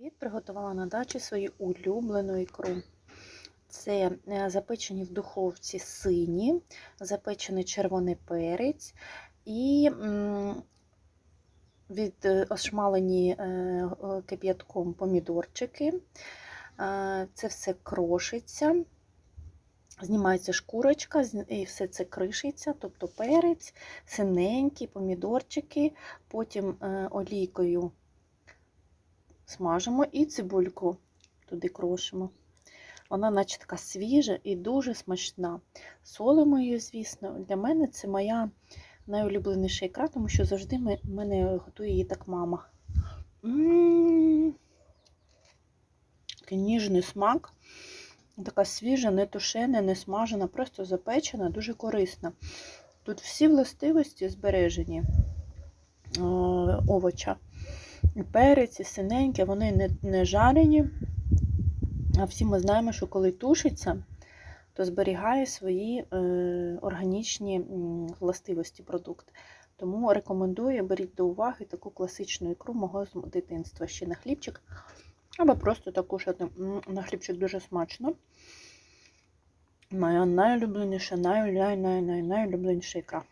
Привіт, приготувала на дачі свою улюблену ікру. Це е, запечені в духовці сині, запечений червоний перець і від е, ошмалені е, кип'ятком помідорчики. Це все крошиться. Знімається шкурочка, і все це кришиться, тобто перець, синенькі, помідорчики, потім олійкою смажимо і цибульку туди крошимо. Вона, наче така свіжа і дуже смачна. Солимо її, звісно. Для мене це моя найулюбленіша ікра, тому що завжди ми- мене готує її так мама. Такий ніжний смак. Така свіжа, не тушена, не смажена, просто запечена, дуже корисна. Тут всі властивості збережені е, овоча. Перець, і синенькі, вони не, не жарені. А всі ми знаємо, що коли тушиться, то зберігає свої е, органічні властивості продукт. Тому рекомендую, беріть до уваги таку класичну ікру мого дитинства ще на хлібчик. Або просто таку, що на хлібчик дуже смачно. Моя найулюбленіша, най, най, най, най, найулюбленіша ікра.